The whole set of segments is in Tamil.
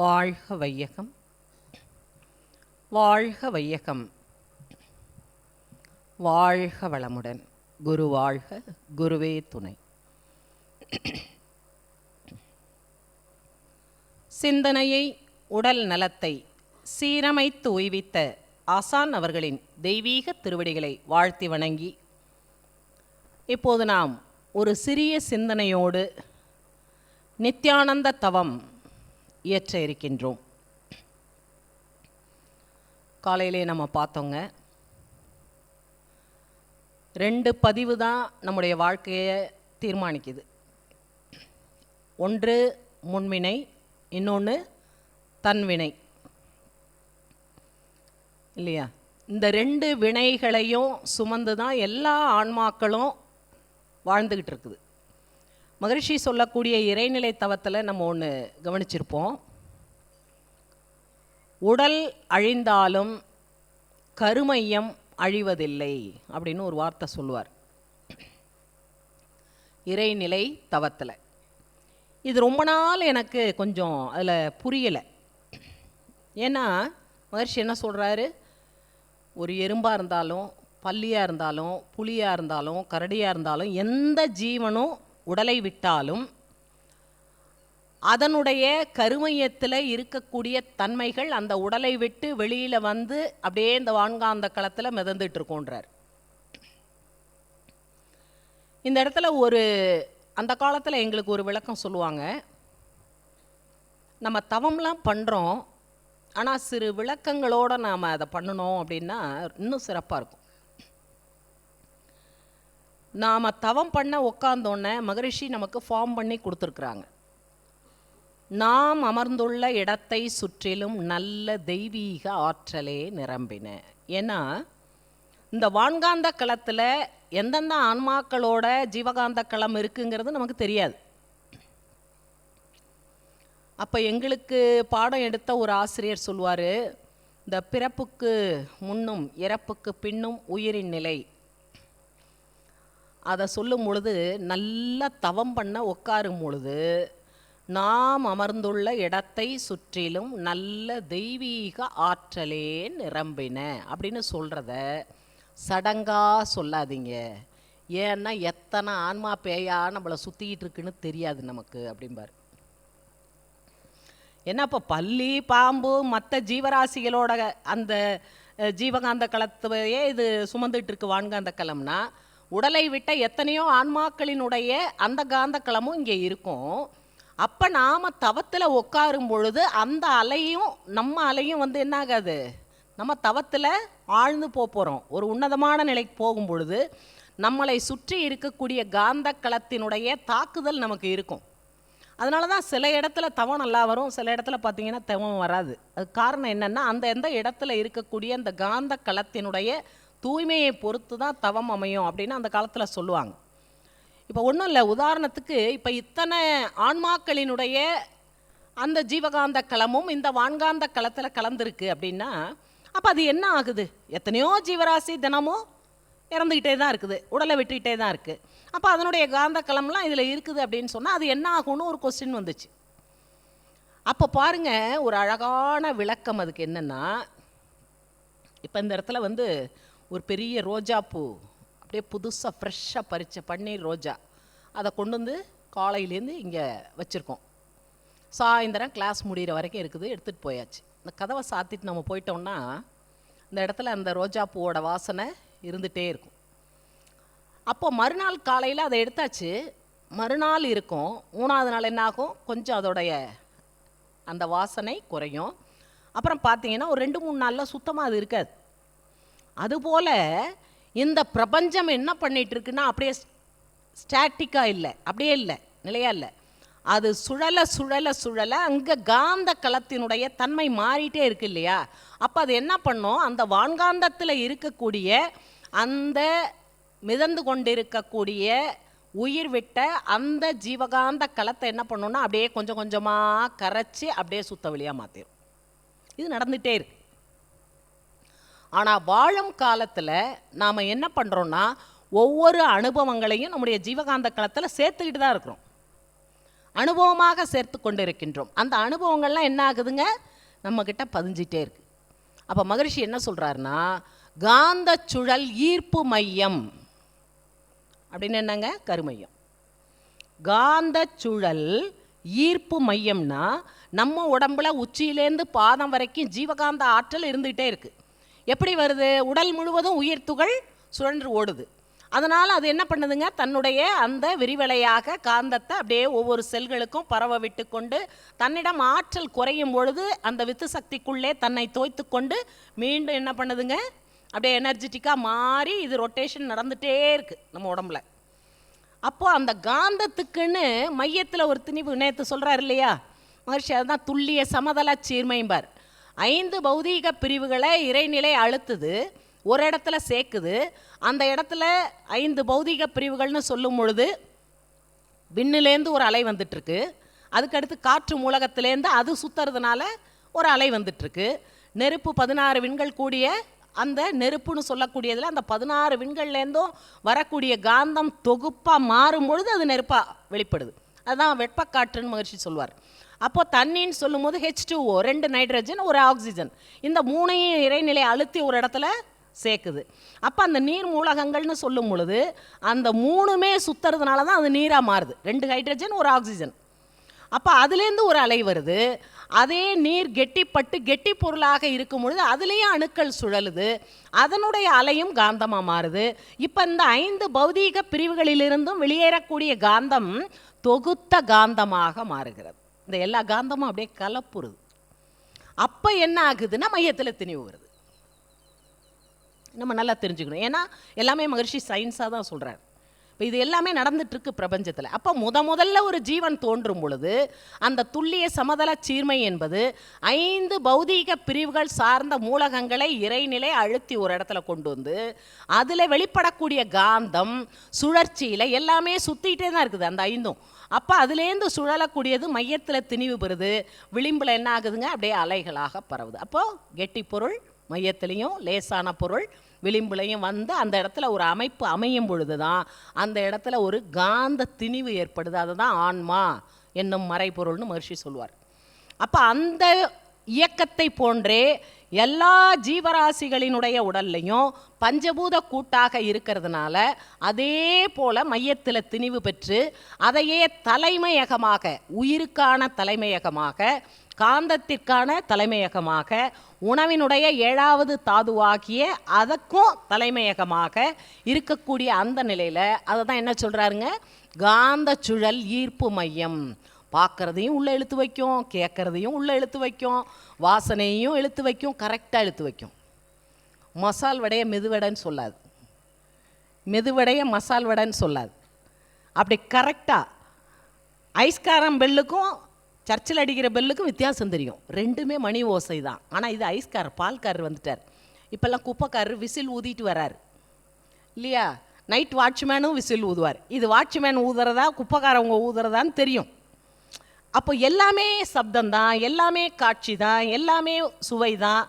வாழ்க வையகம். வாழ்க வையகம். வாழ்க வளமுடன். குரு வாழ்க குருவே துணை. சிந்தனையை உடல் நலத்தை சீரமைத்து உய்வித்த ஆசான் அவர்களின் தெய்வீக திருவடிகளை வாழ்த்தி வணங்கி இப்போது நாம் ஒரு சிறிய சிந்தனையோடு நித்யானந்த தவம் இயற்ற இருக்கின்றோம். காலையிலே நம்ம பார்த்தோங்க. ரெண்டு பதிவு தான் நம்முடைய வாழ்க்கையை தீர்மானிக்குது. ஒன்று முன்வினை இன்னொன்று தன்வினை. இல்லையா? இந்த ரெண்டு வினைகளையும் சுமந்து தான் எல்லா ஆன்மாக்களும் வாழ்ந்துக்கிட்டு இருக்குது. மகரிஷி சொல்லக்கூடிய இறைநிலை தவத்தில் நம்ம ஒன்று கவனிச்சிருப்போம். உடல் அழிந்தாலும் கருமையம் அழிவதில்லை அப்படின்னு ஒரு வார்த்தை சொல்லுவார். இறைநிலை தவத்தில். இது ரொம்ப நாள் எனக்கு கொஞ்சம் அதில் புரியலை. ஏன்னா மகர்ஷி என்ன சொல்கிறாரு ஒரு எறும்பாக இருந்தாலும் பல்லியாக இருந்தாலும் புலியாக இருந்தாலும் கரடியாக இருந்தாலும் எந்த ஜீவனும் உடலை விட்டாலும் அதனுடைய கருமையத்தில் இருக்கக்கூடிய தன்மைகள் அந்த உடலை விட்டு வெளியில் வந்து அப்படியே இந்த வான்காந்த களத்தில் மிதந்துட்டு இருக்கோன்றார் இந்த இடத்துல ஒரு அந்த காலத்தில் எங்களுக்கு ஒரு விளக்கம் சொல்லுவாங்க. நம்ம தவம்லாம் பண்ணுறோம் ஆனால் சிறு விளக்கங்களோடு நாம் அதை பண்ணணும் அப்படின்னா இன்னும் சிறப்பாக இருக்கும். நாம் தவம் பண்ண உக்காந்தோன்னே மகரிஷி நமக்கு ஃபார்ம் பண்ணி கொடுத்துருக்குறாங்க. நாம் அமர்ந்துள்ள இடத்தை சுற்றிலும் நல்ல தெய்வீக ஆற்றலே நிரம்பின. ஏன்னா இந்த வான்காந்த களத்தில் எந்தெந்த ஆன்மாக்களோட ஜீவகாந்த களம் இருக்குங்கிறது நமக்கு தெரியாது. அப்போ எங்களுக்கு பாடம் எடுத்த ஒரு ஆசிரியர் சொல்லுவார் இந்த பிறப்புக்கு முன்னும் இறப்புக்கு பின்னும் உயிரின் நிலை. அதை சொல்லும் பொழுது நல்லா தவம் பண்ண உட்காரும் பொழுது நாம் அமர்ந்துள்ள இடத்தை சுற்றிலும் நல்ல தெய்வீக ஆற்றலே நிரம்பின அப்படின்னு சொல்கிறத சடங்கா சொல்லாதீங்க. ஏன்னா எத்தனை ஆன்மா பேயா நம்மளை சுற்றிக்கிட்டு இருக்குன்னு தெரியாது நமக்கு அப்படிம்பார். ஏன்னா இப்போ பள்ளி பாம்பு மற்ற ஜீவராசிகளோட அந்த ஜீவகாந்த களத்தையே இது சுமந்துட்டு இருக்கு வான்காந்த களம்னா உடலை விட்ட எத்தனையோ ஆன்மாக்களினுடைய அந்த காந்த களமும் இங்கே இருக்கும். அப்போ நாம் தவத்தில் உட்காரும் பொழுது அந்த அலையும் நம்ம அலையும் வந்து என்ன ஆகாது நம்ம தவத்தில் ஆழ்ந்து போக போகிறோம் ஒரு உன்னதமான நிலைக்கு போகும் பொழுது நம்மளை சுற்றி இருக்கக்கூடிய காந்த களத்தினுடைய தாக்குதல் நமக்கு இருக்கும். அதனால தான் சில இடத்துல தவம் நல்லா வரும் சில இடத்துல பார்த்தீங்கன்னா தவம் வராது. அது காரணம் என்னென்னா அந்த எந்த இடத்துல இருக்கக்கூடிய அந்த காந்த களத்தினுடைய தூய்மையை பொறுத்து தான் தவம் அமையும் அப்படின்னு அந்த காலத்தில் சொல்லுவாங்க. இப்போ ஒன்றும் இல்லை உதாரணத்துக்கு இப்போ இத்தனை ஆன்மாக்களினுடைய அந்த ஜீவகாந்த களமும் இந்த வான்காந்த களத்தில் கலந்துருக்கு அப்படின்னா அப்போ அது என்ன ஆகுது? எத்தனையோ ஜீவராசி தினமும் இறந்துக்கிட்டே தான் இருக்குது உடலை விட்டுக்கிட்டே தான் இருக்குது அப்போ அதனுடைய காந்த களம்லாம் இதில் இருக்குது அப்படின்னு சொன்னால் அது என்ன ஆகும்னு ஒரு கொஸ்டின் வந்துச்சு. அப்போ பாருங்க ஒரு அழகான விளக்கம் அதுக்கு என்னென்னா இப்போ இந்த இடத்துல வந்து ஒரு பெரிய ரோஜா பூ அப்படியே புதுசாக ஃப்ரெஷ்ஷாக பறித்த பன்னீர் ரோஜா. அதை கொண்டு வந்து காலையிலேருந்து இங்கே வச்சுருக்கோம். சாயந்தரம் கிளாஸ் முடிகிற வரைக்கும் இருக்குது எடுத்துகிட்டு போயாச்சு. இந்த கதவை சாத்திட்டு நம்ம போயிட்டோம்னா இந்த இடத்துல அந்த ரோஜா பூவோட வாசனை இருந்துகிட்டே இருக்கும். அப்போ மறுநாள் காலையில் அதை எடுத்தாச்சு. மறுநாள் இருக்கும். மூணாவது நாள் என்ன ஆகும்? கொஞ்சம் அதோடைய அந்த வாசனை குறையும். அப்புறம் பார்த்தீங்கன்னா ஒரு ரெண்டு மூணு நாளில் சுத்தமாக அது இருக்காது. அதுபோல் இந்த பிரபஞ்சம் என்ன பண்ணிகிட்டு இருக்குன்னா அப்படியே ஸ்டாட்டிக்காக இல்லை அப்படியே இல்லை நிலையா இல்லை. அது சுழல சுழல சுழல அங்கே காந்த களத்தினுடைய தன்மை மாறிட்டே இருக்கு இல்லையா? அப்போ அது என்ன பண்ணும்? அந்த வான்காந்தத்தில் இருக்கக்கூடிய அந்த மிதந்து கொண்டிருக்கக்கூடிய உயிர் விட்ட அந்த ஜீவகாந்த களத்தை என்ன பண்ணுன்னா அப்படியே கொஞ்சம் கொஞ்சமாக கரைச்சி அப்படியே சுத்த வழியாக மாற்றிடும் இது நடந்துகிட்டே இருக்கு. ஆனால் வாழும் காலத்தில் நாம் என்ன பண்ணுறோன்னா ஒவ்வொரு அனுபவங்களையும் நம்முடைய ஜீவகாந்த களத்தில் சேர்த்துக்கிட்டு தான் இருக்கிறோம். அனுபவமாக சேர்த்து கொண்டு இருக்கின்றோம் அந்த அனுபவங்கள்லாம் என்ன ஆகுதுங்க? நம்மக்கிட்ட பதிஞ்சிட்டே இருக்கு. அப்போ மகரிஷி என்ன சொல்கிறாருன்னா காந்த சுழல் ஈர்ப்பு மையம். அப்படின்னு என்னங்க? கருமையம். காந்த சுழல் ஈர்ப்பு மையம்னா நம்ம உடம்புல உச்சியிலேருந்து பாதம் வரைக்கும் ஜீவகாந்த ஆற்றல் இருந்துகிட்டே இருக்குது எப்படி வருது? உடல் முழுவதும் உயிர் துகள் சுழன்று ஓடுது. அதனால் அது என்ன பண்ணுதுங்க? தன்னுடைய அந்த விரிவலையாக காந்தத்தை அப்படியே ஒவ்வொரு செல்களுக்கும் பரவ விட்டு கொண்டு தன்னிடம் ஆற்றல் குறையும் பொழுது அந்த வித்து சக்திக்குள்ளே தன்னை தோய்த்து கொண்டு மீண்டும் என்ன பண்ணுதுங்க? அப்படியே எனர்ஜெட்டிக்காக மாறி இது ரொட்டேஷன் நடந்துகிட்டே இருக்குது நம்ம உடம்புல. அப்போது அந்த காந்தத்துக்குன்னு மையத்தில் ஒரு திணிவு நேற்று சொல்கிறார் இல்லையா? மகர்ஷி அதுதான் துல்லிய சமதள சீர்மைம்பார். ஐந்து பௌதீக பிரிவுகளை இறைநிலை அழுத்துது ஒரு இடத்துல சேர்க்குது. அந்த இடத்துல ஐந்து பௌதீக பிரிவுகள்னு சொல்லும் பொழுது விண்ணுலேருந்து ஒரு அலை வந்துட்டுருக்கு. அதுக்கடுத்து காற்று மூலகத்திலேருந்து அது சுத்துறதுனால ஒரு அலை வந்துட்டுருக்கு. நெருப்பு பதினாறு விண்கள் கூடிய அந்த நெருப்புன்னு சொல்லக்கூடியதில் அந்த பதினாறு விண்கள்லேருந்தும் வரக்கூடிய காந்தம் தொகுப்பாக மாறும் பொழுது அது நெருப்பாக வெளிப்படுது. அதுதான் வெப்பக்காற்றுன்னு மகிழ்ச்சி சொல்வார். அப்போ தண்ணின்னு சொல்லும்போது ஹெச் டூஓ ரெண்டு நைட்ரஜன் ஒரு ஆக்சிஜன் இந்த மூணையும் இறைநிலை அழுத்தி ஒரு இடத்துல சேர்க்குது. அப்போ அந்த நீர் மூலகங்கள்னு சொல்லும் பொழுது அந்த மூணுமே சுத்துறதுனால தான் அது நீராக மாறுது. ரெண்டு ஹைட்ரஜன் ஒரு ஆக்சிஜன் அப்போ அதுலேருந்து ஒரு அலை வருது. அதே நீர் கெட்டிப்பட்டு கெட்டி பொருளாக இருக்கும் பொழுது அதுலேயும் அணுக்கள் சுழலுது. அதனுடைய அலையும் காந்தமாக மாறுது. இப்போ இந்த ஐந்து பௌதீக பிரிவுகளிலிருந்தும் வெளியேறக்கூடிய காந்தம் தொகுத்த காந்தமாக மாறுகிறது. இந்த எல்லா காந்தமும் அப்படியே கலப்புறுது. அப்போ என்ன ஆகுதுன்னா மையத்தில் திணிவு வருது. நம்ம நல்லா தெரிஞ்சுக்கணும். ஏன்னா எல்லாமே மகர்ஷி சயின்ஸாக தான் சொல்கிறார் இப்போ இது எல்லாமே நடந்துட்டு இருக்கு பிரபஞ்சத்தில். அப்போ முத முதல்ல ஒரு ஜீவன் தோன்றும் பொழுது அந்த துல்லிய சமதள சீர்மை என்பது ஐந்து பௌதீக பிரிவுகள் சார்ந்த மூலகங்களை இறைநிலை அழுத்தி ஒரு இடத்துல கொண்டு வந்து அதில் வெளிப்படக்கூடிய காந்தம் சுழற்சியில் எல்லாமே சுற்றிக்கிட்டே தான் இருக்குது. அந்த ஐந்தும். அப்போ அதுலேருந்து சுழலக்கூடியது மையத்தில் திணிவு பெறுது. விளிம்பில் என்ன ஆகுதுங்க? அப்படியே அலைகளாக பரவுது. அப்போது கெட்டி பொருள் மையத்திலையும் லேசான பொருள் விளிம்புலையும் வந்து அந்த இடத்துல ஒரு அமைப்பு அமையும் பொழுது தான் அந்த இடத்துல ஒரு காந்த திணிவு ஏற்படுது. அதுதான் ஆன்மா என்னும் மறைபொருள்னு மகிழ்ச்சி சொல்வார். அப்போ அந்த இயக்கத்தை போன்றே எல்லா ஜீவராசிகளினுடைய உடல்லையும் பஞ்சபூத கூட்டாக இருக்கிறதுனால அதே போல மையத்தில் திணிவு பெற்று அதையே தலைமையகமாக உயிருக்கான தலைமையகமாக காந்தத்திற்கான தலைமையகமாக உணவினுடைய ஏழாவது தாதுவாகிய அதற்கும் தலைமையகமாக இருக்கக்கூடிய அந்த நிலையில் அதை தான் என்ன சொல்கிறாருங்க காந்த சுழல் ஈர்ப்பு மையம். பார்க்குறதையும் உள்ளே இழுத்து வைக்கும் கேட்குறதையும் உள்ளே இழுத்து வைக்கும் வாசனையும் இழுத்து வைக்கும் கரெக்டாக இழுத்து வைக்கும். மசால் வடையை மெதுவடைன்னு சொல்லாது. மெதுவடைய மசால் வடைன்னு சொல்லாது. அப்படி கரெக்டாக ஐஸ்காரம் பெல்லுக்கும் சர்ச்சில் அடிக்கிற பெல்லுக்கும் வித்தியாசம் தெரியும். ரெண்டுமே மணி ஓசை தான். ஆனால் இது ஐஸ்காரர் பால்காரர் வந்துட்டார். இப்போல்லாம் குப்பைக்காரர் விசில் ஊதிட்டு வராரு. இல்லையா? நைட் வாட்ச்மேனும் விசில் ஊதுவார். இது வாட்ச்மேன் ஊதுறதா குப்பைக்காரவங்க ஊதுறதான்னு தெரியும். அப்போ எல்லாமே சப்தம் தான் எல்லாமே காட்சி தான் எல்லாமே சுவை தான்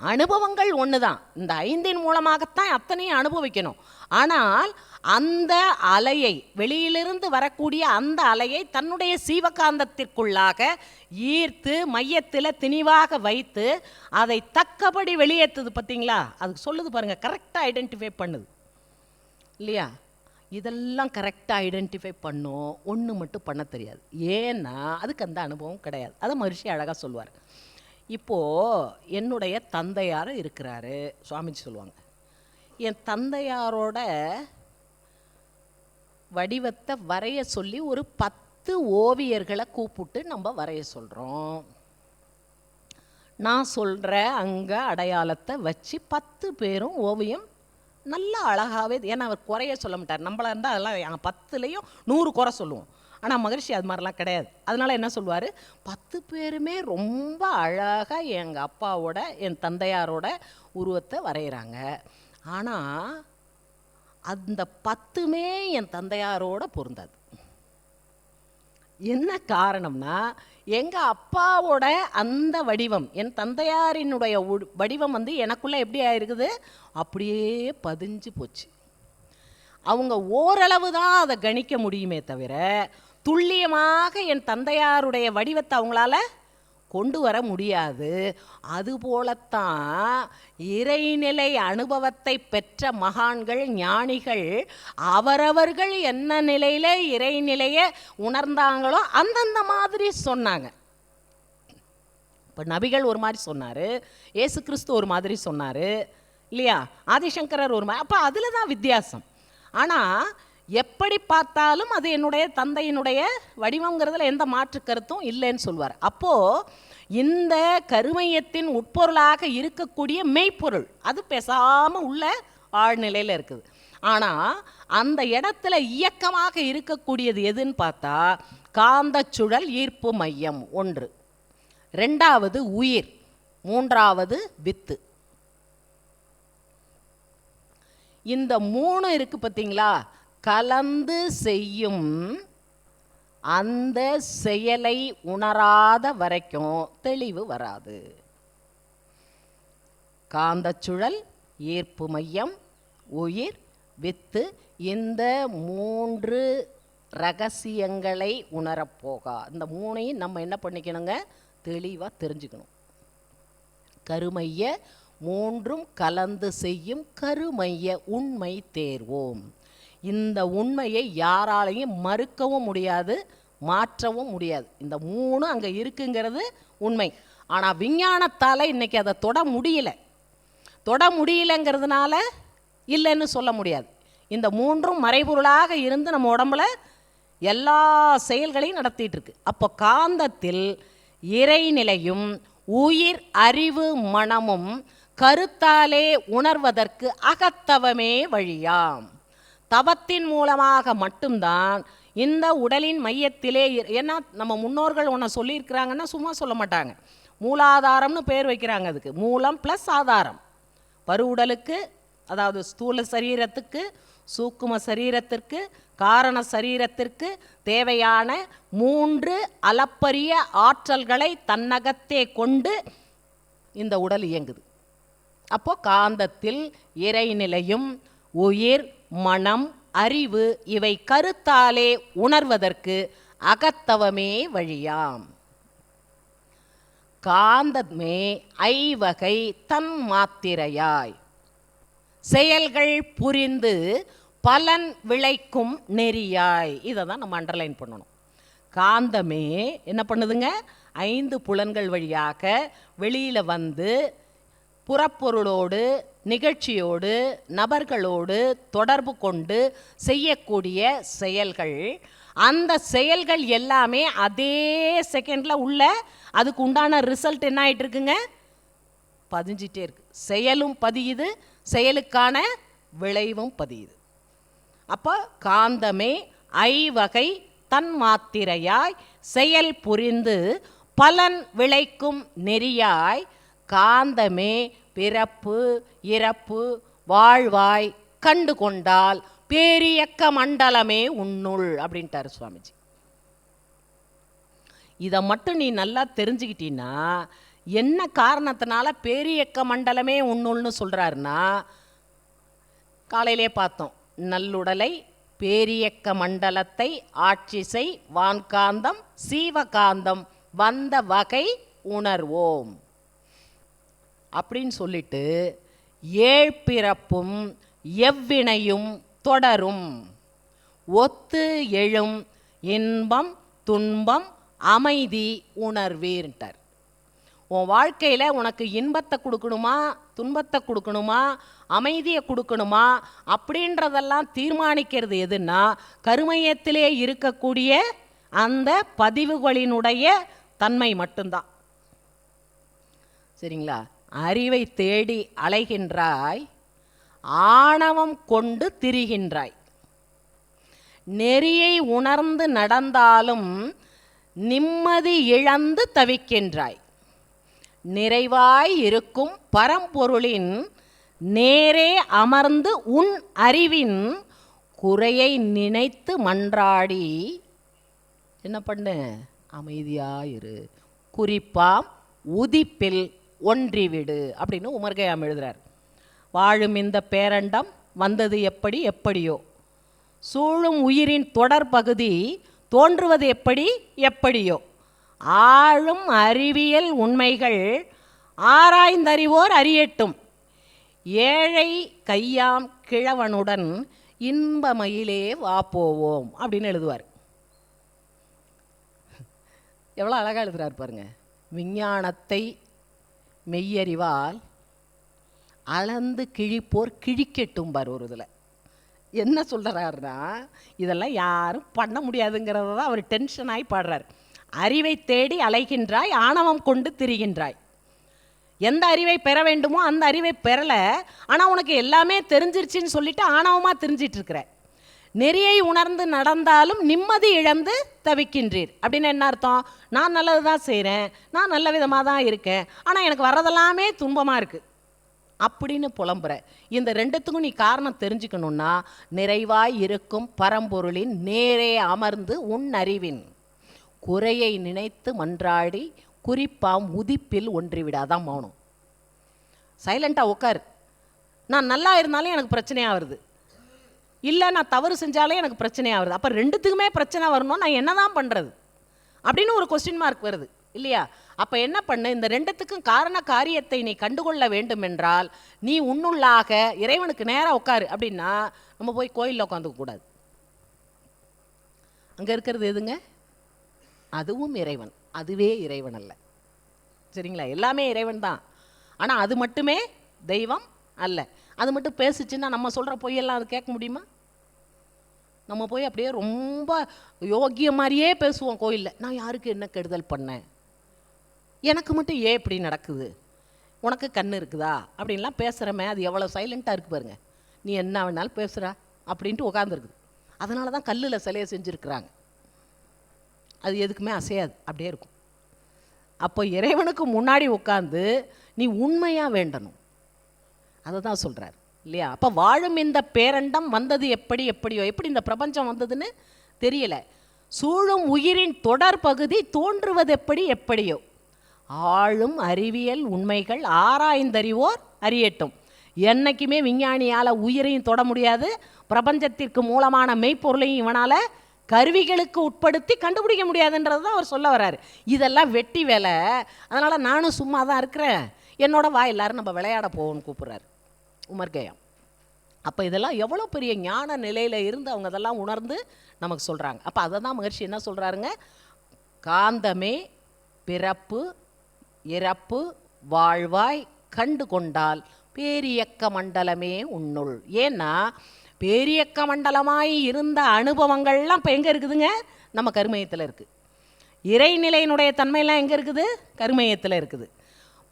அனுபவங்கள் ஒன்று தான் இந்த ஐந்தின் மூலமாகத்தான் அத்தனையும் அனுபவிக்கணும். ஆனால் அந்த அலையை வெளியிலிருந்து வரக்கூடிய அந்த அலையை தன்னுடைய சீவகாந்தத்திற்குள்ளாக ஈர்த்து மையத்தில் திணிவாக வைத்து அதை தக்கபடி வெளியேற்றுது பார்த்தீங்களா அதுக்கு சொல்லுது பாருங்கள் கரெக்டாக ஐடென்டிஃபை பண்ணுது. இல்லையா? இதெல்லாம் கரெக்டாக ஐடென்டிஃபை பண்ணும் ஒன்று மட்டும் பண்ண தெரியாது. ஏன்னா அதுக்கு அந்த அனுபவம் கிடையாது. அதை மகிழ்ச்சி அழகாக சொல்லுவார். இப்போது என்னுடைய தந்தையார் இருக்கிறாரு சுவாமிஜி சொல்லுவாங்க. என் தந்தையாரோட வடிவத்தை வரைய சொல்லி ஒரு பத்து ஓவியர்களை கூப்பிட்டு நம்ம வரைய சொல்கிறோம் நான் சொல்கிற அங்கே அடையாளத்தை வச்சு பத்து பேரும் ஓவியம் நல்லா அழகாகவே ஏன்னா அவர் குறைய சொல்ல மாட்டார். நம்மளா இருந்தால் அதெல்லாம் பத்துலேயும் நூறு குறை சொல்லுவோம். ஆனால் மகிழ்ச்சி அது மாதிரிலாம் கிடையாது. அதனால் என்ன சொல்லுவார்? பத்து பேருமே ரொம்ப அழகாக எங்கள் அப்பாவோட என் தந்தையாரோட உருவத்தை வரைகிறாங்க ஆனால் அந்த பத்துமே என் தந்தையாரோட பொருந்தாது. என்ன காரணம்னா எங்கள் அப்பாவோட அந்த வடிவம் என் தந்தையாரினுடைய உ- வடிவம் வந்து எனக்குள்ளே எப்படி ஆயிருக்குது? அப்படியே பதிஞ்சு போச்சு. அவங்க ஓரளவு தான் அதை கணிக்க முடியுமே தவிர துல்லியமாக என் தந்தையாருடைய வடிவத்தை அவங்களால கொண்டு வர முடியாது. அதுபோலத்தான் இறைநிலை அனுபவத்தை பெற்ற மகான்கள் ஞானிகள் அவரவர்கள் என்ன நிலையில இறைநிலையை உணர்ந்தாங்களோ அந்தந்த மாதிரி சொன்னாங்க. இப்போ நபிகள் ஒரு மாதிரி சொன்னார் ஏசு கிறிஸ்து ஒரு மாதிரி சொன்னார் இல்லையா? ஆதிசங்கரர் ஒரு மாதிரி அப்போ அதில் தான் வித்தியாசம். ஆனால் எப்படி பார்த்தாலும் அது என்னுடைய தந்தையினுடைய வடிவங்கிறதுல எந்த மாற்று கருத்தும் இல்லைன்னு சொல்வார். அப்போது இந்த கருமையத்தின் உட்பொருளாக இருக்கக்கூடிய மெய்ப்பொருள் அது பேசாமல் உள்ள ஆழ்நிலையில் இருக்குது. ஆனால் அந்த இடத்துல இயக்கமாக இருக்கக்கூடியது எதுன்னு பார்த்தா காந்தச் சுழல் ஈர்ப்பு மையம் ஒன்று. ரெண்டாவது உயிர் மூன்றாவது வித்து. இந்த மூணு இருக்கு பார்த்தீங்களா? கலந்து செய்யும் அந்த செயலை உணராத வரைக்கும் தெளிவு வராது. காந்தச்சுழல் ஈர்ப்பு மையம் உயிர் வித்து இந்த மூன்று ரகசியங்களை உணரப்போகா இந்த மூணையும் நம்ம என்ன பண்ணிக்கணுங்க? தெளிவாக தெரிஞ்சுக்கணும். கருமைய மூன்றும் கலந்து செய்யும் கருமைய உண்மை தேர்வோம். இந்த உண்மையை யாராலையும் மறுக்கவும் முடியாது மாற்றவும் முடியாது. இந்த மூணு அங்கே இருக்குங்கிறது உண்மை. ஆனால் விஞ்ஞானத்தால் இன்றைக்கி அதை தொட முடியல. தொட முடியலங்கிறதுனால இல்லைன்னு சொல்ல முடியாது. இந்த மூன்றும் மறைபொருளாக இருந்து நம்ம உடம்புல எல்லா செயல்களையும் நடத்திட்டு இருக்கு அப்போ காந்தத்தில் இறைநிலையும் உயிர் அறிவு மனமும் கருத்தாலே உணர்வதற்கு அகத்தவமே வழியாம். தவத்தின் மூலமாக மட்டும்தான் இந்த உடலின் மையத்திலே ஏன்னா நம்ம முன்னோர்கள் ஒன்று சொல்லியிருக்கிறாங்கன்னா சும்மா சொல்ல மாட்டாங்க. மூலாதாரம்னு பேர் வைக்கிறாங்க அதுக்கு. மூலம் ப்ளஸ் ஆதாரம். பருவுடலுக்கு அதாவது ஸ்தூல சரீரத்துக்கு சூக்கும சரீரத்திற்கு காரண சரீரத்திற்கு தேவையான மூன்று அளப்பரிய ஆற்றல்களை தன்னகத்தே கொண்டு இந்த உடல் இயங்குது. அப்போ காந்தத்தில் இறைநிலையும் உயிர் மனம் அறிவு இவை கருத்தாலே உணர்வதற்கு அகத்தவமே வழியாம். காந்தமே ஐவகை தன் மாத்திரையாய். செயல்கள் புரிந்து பலன் விளைக்கும் நெறியாய். இதை தான் நம்ம அண்டர்லைன் பண்ணணும். காந்தமே என்ன பண்ணுதுங்க? ஐந்து புலன்கள் வழியாக வெளியில் வந்து புறப்பொருளோடு நிகழ்ச்சியோடு நபர்களோடு தொடர்பு கொண்டு செய்யக்கூடிய செயல்கள். அந்த செயல்கள் எல்லாமே அதே செகண்டில் உள்ள அதுக்கு உண்டான ரிசல்ட் என்ன ஆகிட்டு இருக்குங்க பதிஞ்சிட்டே இருக்கு. செயலும் பதியுது செயலுக்கான விளைவும் பதியுது. அப்போ காந்தமே ஐவகை தன் மாத்திரையாய் செயல் புரிந்து பலன் விளைக்கும் நெறியாய் காந்தமே பிறப்பு இறப்பு வாழ்வாய் கண்டு கொண்டால் பேரியக்க மண்டலமே உன்னுள் அப்படின்ட்டாரு சுவாமிஜி. இதை மட்டும் நீ நல்லா தெரிஞ்சுக்கிட்டீன்னா என்ன காரணத்தினால பேரியக்க மண்டலமே உன்னுள்னு சொல்கிறாருன்னா காலையிலே பார்த்தோம் நல்லுடலை பேரியக்க மண்டலத்தை ஆட்சிசை வான்காந்தம் சீவகாந்தம் வந்த வகை உணர்வோம். அப்படின்னு சொல்லிட்டு ஏழ்பிறப்பும் எவ்வினையும் தொடரும். ஒத்து எழும் இன்பம் துன்பம் அமைதி உணர்வீர்ன்ட்டார். உன் வாழ்க்கையில் உனக்கு இன்பத்தை கொடுக்கணுமா துன்பத்தை கொடுக்கணுமா அமைதியை கொடுக்கணுமா அப்படின்றதெல்லாம் தீர்மானிக்கிறது எதுன்னா கருமையத்திலே இருக்கக்கூடிய அந்த பதிவுகளினுடைய தன்மை மட்டும்தான். சரிங்களா? அறிவை தேடி அலைகின்றாய் ஆணவம் கொண்டு திரிகின்றாய். நெறியை உணர்ந்து நடந்தாலும் நிம்மதி இழந்து தவிக்கின்றாய். நிறைவாய் இருக்கும் பரம்பொருளின் நேரே அமர்ந்து உன் அறிவின் குறையை நினைத்து மன்றாடி. என்ன பண்ணு? அமைதியாயிரு. குறிப்பாம் உதிப்பில் ஒன்றிவிடு அப்படின்னு உமர்கயாம் எழுதுறார். வாழும் இந்த பேரண்டம் வந்தது எப்படி எப்படியோ? சூழும் உயிரின் தொடர் பகுதி தோன்றுவது எப்படி எப்படியோ? ஆளும் அறிவியல் உண்மைகள் ஆராய்ந்தறிவோர் அறியட்டும். ஏழை கையாம் கிழவனுடன் இன்பமயிலே வா போவோம் அப்படின்னு எழுதுவார். எவ்வளோ அழகாக எழுதுகிறார் பாருங்க. விஞ்ஞானத்தை மெய்யறிவால் அளந்து கிழிப்போர் கிழிக்கெட்டும்பார் ஒரு இதில். என்ன சொல்கிறாருன்னா இதெல்லாம் யாரும் பண்ண முடியாதுங்கிறத தான் அவர் டென்ஷன் ஆகி பாடுறார். அறிவை தேடி அலைகின்றாய் ஆணவம் கொண்டு திரிகின்றாய். எந்த அறிவை பெற வேண்டுமோ அந்த அறிவை பெறலை ஆனால் உனக்கு எல்லாமே தெரிஞ்சிருச்சின்னு சொல்லிட்டு ஆணவமாக தெரிஞ்சிட்டு இருக்கிற. நெறியை உணர்ந்து நடந்தாலும் நிம்மதி இழந்து தவிக்கின்றீர். அப்படின்னு என்ன அர்த்தம்? நான் நல்லது தான் செய்கிறேன் நான் நல்ல விதமாக தான் இருக்கேன். ஆனால் எனக்கு வர்றதெல்லாமே துன்பமாக இருக்குது அப்படின்னு புலம்புற. இந்த ரெண்டுத்துக்கும் நீ காரணம் தெரிஞ்சுக்கணும்னா நிறைவாய் இருக்கும் பரம்பொருளின் நேரே அமர்ந்து உன் அறிவின். குறையை நினைத்து மன்றாடி குறிப்பாம் உதிப்பில் ஒன்றிவிடாதான் மௌனம். சைலண்ட்டாக உட்காரு நான் நல்லா இருந்தாலும் எனக்கு பிரச்சனையாக வருது. இல்லை நான் தவறு செஞ்சாலே எனக்கு பிரச்சனையாக வருது. அப்போ ரெண்டுத்துக்குமே பிரச்சனை வரணும் நான் என்ன தான் பண்ணுறது அப்படின்னு ஒரு கொஸ்டின் மார்க் வருது இல்லையா? அப்போ என்ன பண்ணு? இந்த ரெண்டுத்துக்கும் காரண காரியத்தை நீ கண்டுகொள்ள வேண்டும் என்றால் நீ உன்னுள்ளாக இறைவனுக்கு நேராக உட்காரு. அப்படின்னா நம்ம போய் கோயிலில் உட்காந்துக்க கூடாது. அங்கே இருக்கிறது எதுங்க? அதுவும் இறைவன். அதுவே இறைவன் அல்ல. சரிங்களா? எல்லாமே இறைவன் தான். ஆனால் அது மட்டுமே தெய்வம் அல்ல. அது மட்டும் பேசுச்சுன்னா நம்ம சொல்கிற பொய்யெல்லாம் அது கேட்க முடியுமா? நம்ம போய் அப்படியே ரொம்ப யோகிய மாதிரியே பேசுவோம் கோயிலில். நான் யாருக்கு என்ன கெடுதல் பண்ணேன்? எனக்கு மட்டும் ஏன் இப்படி நடக்குது? உனக்கு கண் இருக்குதா? அப்படின்லாம் பேசுகிறமே அது எவ்வளோ சைலண்ட்டாக இருக்கு பாருங்க. நீ என்ன வேணாலும் பேசுகிறா அப்படின்ட்டு உட்காந்துருக்குது அதனால தான் கல்லில் சிலையை செஞ்சுருக்குறாங்க. அது எதுக்குமே அசையாது அப்படியே இருக்கும். அப்போ இறைவனுக்கு முன்னாடி உட்காந்து நீ உண்மையாக வேண்டணும். அதை தான் சொல்கிறார் இல்லையா? அப்போ வாழும் இந்த பேரண்டம் வந்தது எப்படி எப்படியோ எப்படி இந்த பிரபஞ்சம் வந்ததுன்னு தெரியல. சூழும் உயிரின் தொடர் பகுதி தோன்றுவது எப்படி எப்படியோ. ஆளும் அறிவியல் உண்மைகள் ஆராய்ந்தறிவோர் அறியட்டும். என்னைக்குமே விஞ்ஞானியால் உயிரையும் தொட முடியாது. பிரபஞ்சத்திற்கு மூலமான மெய்ப்பொருளையும் இவனால் கருவிகளுக்கு உட்படுத்தி கண்டுபிடிக்க முடியாதுன்றது தான் அவர் சொல்ல வர்றாரு. இதெல்லாம் வெட்டி வேலை. அதனால் நானும் சும்மா தான் இருக்கிறேன். என்னோட வா எல்லாரும் நம்ம விளையாட போவோம்னு கூப்பிட்றாரு. உமர்கயம் அப்போ இதெல்லாம் எவ்வளோ பெரிய ஞான நிலையில் இருந்து அவங்க அதெல்லாம் உணர்ந்து நமக்கு சொல்கிறாங்க அப்போ அதை தான் மகர்ஷி என்ன சொல்கிறாருங்க காந்தமே பிறப்பு இறப்பு வாழ்வாய் கண்டு கொண்டால் பேரியக்க மண்டலமே உன்னுள். ஏன்னா பேரியக்க மண்டலமாய் இருந்த அனுபவங்கள்லாம் இப்போ எங்கே இருக்குதுங்க? நம்ம கருமையத்தில் இருக்குது இறைநிலையினுடைய தன்மையெல்லாம் எங்கே இருக்குது? கருமையத்தில் இருக்குது.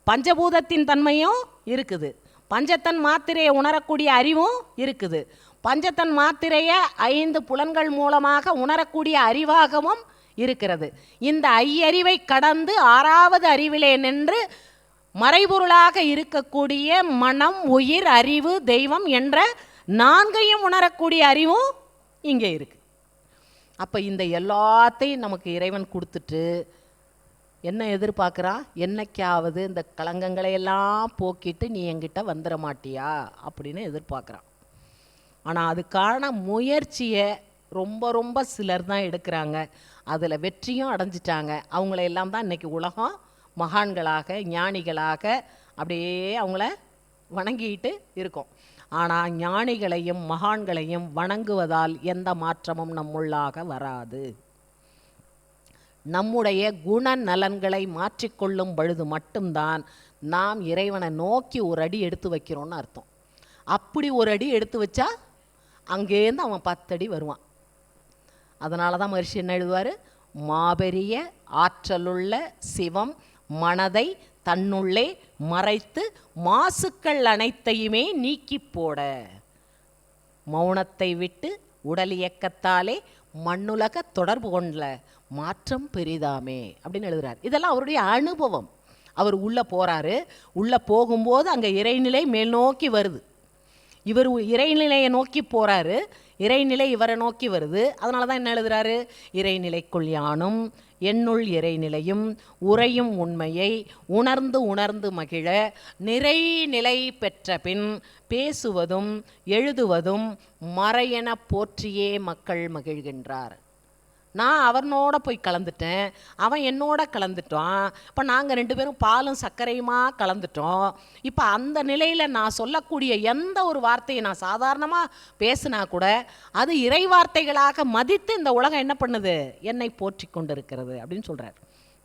பஞ்சபூதத்தின் தன்மையும் இருக்குது. பஞ்சத்தன் மாத்திரையை உணரக்கூடிய அறிவும் இருக்குது. பஞ்சத்தன் மாத்திரையை ஐந்து புலன்கள் மூலமாக உணரக்கூடிய அறிவாகவும் இருக்கிறது. இந்த ஐயறிவை கடந்து ஆறாவது அறிவிலே நின்று மறைபொருளாக இருக்கக்கூடிய மனம் உயிர் அறிவு தெய்வம் என்ற நான்கையும் உணரக்கூடிய அறிவும் இங்கே இருக்கு. அப்போ இந்த எல்லாத்தையும் நமக்கு இறைவன் கொடுத்துட்டு என்ன எதிர்பார்க்குறான் என்னைக்காவது இந்த களங்கங்களை எல்லாம் போக்கிட்டு நீ என்கிட்ட வந்துட மாட்டியா? அப்படின்னு எதிர்பார்க்குறான் ஆனால் அதுக்கான முயற்சியை ரொம்ப ரொம்ப சிலர் தான் எடுக்கிறாங்க. அதில் வெற்றியும் அடைஞ்சிட்டாங்க. அவங்கள எல்லாம் தான் இன்னைக்கு உலகம் மகான்களாக ஞானிகளாக அப்படியே அவங்கள வணங்கிட்டு இருக்கும். ஆனால் ஞானிகளையும் மகான்களையும் வணங்குவதால் எந்த மாற்றமும் நம்முள்ளாக வராது. நம்முடைய குண நலன்களை மாற்றிக்கொள்ளும் பொழுது மட்டும்தான் நாம் இறைவனை நோக்கி ஒரு அடி எடுத்து வைக்கிறோம்னு அர்த்தம். அப்படி ஒரு அடி எடுத்து வச்சா அங்கேருந்து அவன் பத்தடி வருவான். அதனால தான் மகிழ்ச்சி என்ன எழுதுவார்? மாபெரிய ஆற்றலுள்ள சிவம் மனதை தன்னுள்ளே மறைத்து மாசுக்கள் அனைத்தையுமே நீக்கி போட. மௌனத்தை விட்டு உடல் இயக்கத்தாலே மண்ணுலக தொடர்பு கொண்ட மாற்றம் பெரிதாமே அப்படின்னு எழுதுறாரு. இதெல்லாம் அவருடைய அனுபவம். அவர் உள்ளே போகிறாரு உள்ளே போகும்போது அங்கே இறைநிலை மேல் நோக்கி வருது. இவர் இறைநிலையை நோக்கி போகிறாரு இறைநிலை இவரை நோக்கி வருது. அதனால தான் என்ன எழுதுறாரு? இறைநிலைக்குள் யானும் என்னுள் இறைநிலையும் உறையும் உண்மையை உணர்ந்து உணர்ந்து மகிழ நிறைநிலை பெற்ற பின் பேசுவதும் எழுதுவதும் மறையென போற்றியே மக்கள் மகிழ்கின்றார். நான் அவனோட போய் கலந்துட்டேன். அவன் என்னோட கலந்துட்டான். இப்போ நாங்கள் ரெண்டு பேரும் பாலும் சர்க்கரையுமா கலந்துட்டோம். இப்போ அந்த நிலையில் நான் சொல்லக்கூடிய எந்த ஒரு வார்த்தையை நான் சாதாரணமாக பேசினா கூட அது இறை வார்த்தைகளாக மதித்து இந்த உலகம் என்ன பண்ணுது? என்னை போற்றி கொண்டிருக்கிறது அப்படின்னு சொல்கிறார்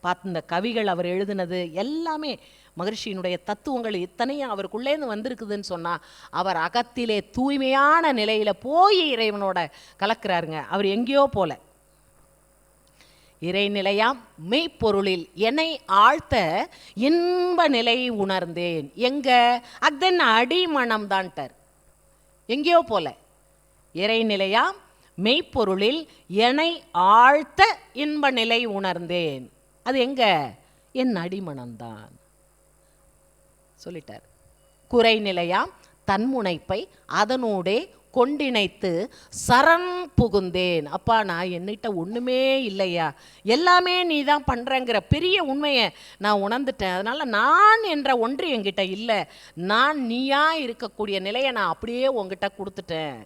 பார்த்து இந்த கவிகள் அவர் எழுதினது எல்லாமே மகிழ்ச்சியினுடைய தத்துவங்கள் இத்தனையும் அவருக்குள்ளேருந்து வந்திருக்குதுன்னு சொன்னால் அவர் அகத்திலே தூய்மையான நிலையில் போய் இறைவனோட கலக்கிறாருங்க. அவர் எங்கேயோ போல. இறைநிலையாம் மெய்ப்பொருளில் என்னை ஆழ்த்த இன்ப நிலை உணர்ந்தேன். எங்க? அக்தன் அடிமணம் தான்ட்டார் எங்கேயோ போல. இறைநிலையாம் மெய்ப்பொருளில் என்னை ஆழ்த்த இன்ப நிலை உணர்ந்தேன். அது எங்க? என் அடிமணம்தான் சொல்லிட்டார். குறைநிலையாம் தன்முனைப்பை அதனோடே கொண்டிணைத்து சரண் புகுந்தேன். அப்பா நான் என்னிட்ட ஒன்றுமே இல்லையா? எல்லாமே நீ தான் பண்ணுறங்கிற பெரிய உண்மையை நான் உணர்ந்துட்டேன். அதனால் நான் என்ற ஒன்று என்கிட்ட இல்லை. நான் நீயா இருக்கக்கூடிய நிலையை நான் அப்படியே உங்ககிட்ட கொடுத்துட்டேன்.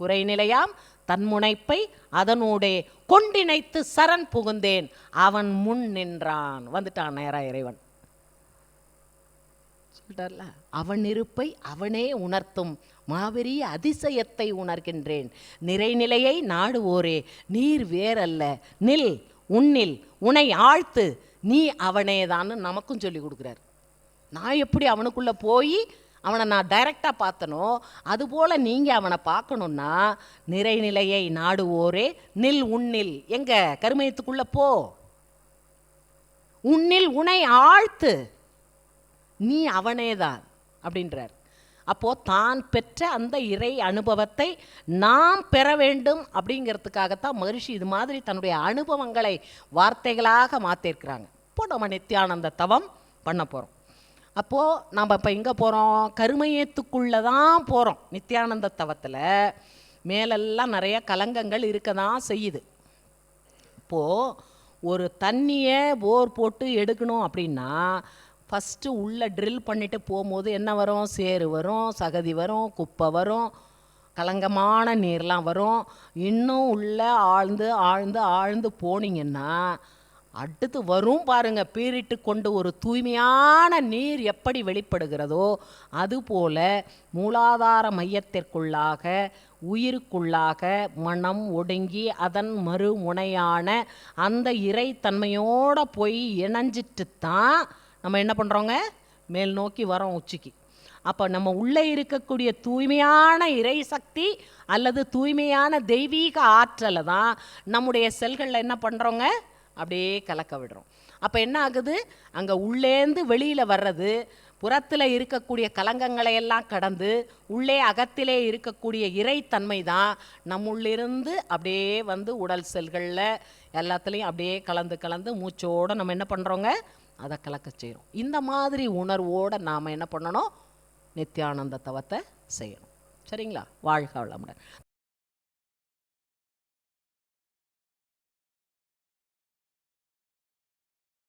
குறைநிலையாம் தன்முனைப்பை அதனோடே கொண்டிணைத்து சரண் புகுந்தேன். அவன் முன் நின்றான். வந்துட்டான் நேரா இறைவன். சொல்லிட்டார்ல அவன் இருப்பை அவனே உணர்த்தும். மாபெரிய அதிசயத்தை உணர்கின்றேன். நிறைநிலையை நாடுவோரே நீர் வேறல்ல. நில் உன்னில் உனை ஆழ்த்து. நீ அவனேதான்னு நமக்கும் சொல்லி கொடுக்குறார். நான் எப்படி அவனுக்குள்ளே போய் அவனை நான் டைரக்டாக பார்த்தனோ அதுபோல் நீங்கள் அவனை பார்க்கணுன்னா நிறைநிலையை நாடுவோரே நில் உன்னில். எங்க? கருமயத்துக்குள்ளே போ. உன்னில் உனை ஆழ்த்து. நீ அவனேதான் அப்படின்றார். அப்போது தான் பெற்ற அந்த இறை அனுபவத்தை நாம் பெற வேண்டும் அப்படிங்கிறதுக்காகத்தான் மகரிஷி இது மாதிரி தன்னுடைய அனுபவங்களை வார்த்தைகளாக மாற்றிருக்கிறாங்க இப்போ நம்ம நித்யானந்த தவம் பண்ண போகிறோம் அப்போது நம்ம இப்போ எங்கே போகிறோம் கருமையத்துக்குள்ளே தான் போகிறோம் நித்யானந்த தவத்தில். மேலெல்லாம் நிறைய கலங்கங்கள் இருக்க தான் செய்யுது. இப்போது ஒரு தண்ணியை போர் போட்டு எடுக்கணும் அப்படின்னா ஃபஸ்ட்டு உள்ளே ட்ரில் பண்ணிவிட்டு போகும்போது என்ன வரும்? சேறு வரும் சகதி வரும் குப்பை வரும் கலங்கமான நீர்லாம் வரும். இன்னும் உள்ளே ஆழ்ந்து ஆழ்ந்து ஆழ்ந்து போனீங்கன்னா அடுத்து வரும் பாருங்க பீரிட்டு கொண்டு ஒரு தூய்மையான நீர் எப்படி வெளிப்படுகிறதோ அதுபோல மூலாதார மையத்திற்குள்ளாக உயிருக்குள்ளாக மனம் ஒடுங்கி அதன் மறுமுனையான அந்த இறைத்தன்மையோடு போய் இணைஞ்சிட்டு தான் நம்ம என்ன பண்ணுறோங்க மேல் நோக்கி வரோம் உச்சிக்கு. அப்போ நம்ம உள்ளே இருக்கக்கூடிய தூய்மையான இறை சக்தி அல்லது தூய்மையான தெய்வீக ஆற்றலை தான் நம்முடைய செல்களில் என்ன பண்ணுறோங்க அப்படியே கலக்க விடுறோம். அப்போ என்ன ஆகுது? அங்கே உள்ளேந்து வெளியில் வர்றது புறத்தில் இருக்கக்கூடிய கலங்கங்களை எல்லாம் கடந்து உள்ளே அகத்திலே இருக்கக்கூடிய இறைத்தன்மை தான் நம்முள்ளிருந்து அப்படியே வந்து உடல் செல்களில் எல்லாத்துலேயும் அப்படியே கலந்து கலந்து மூச்சோடு நம்ம என்ன பண்ணுறோங்க அதை கலக்க செய்கிறோம் இந்த மாதிரி உணர்வோடு நாம் என்ன பண்ணணும்? நித்யானந்த தவத்தை செய்யணும். சரிங்களா? வாழ்க வளமுடன்.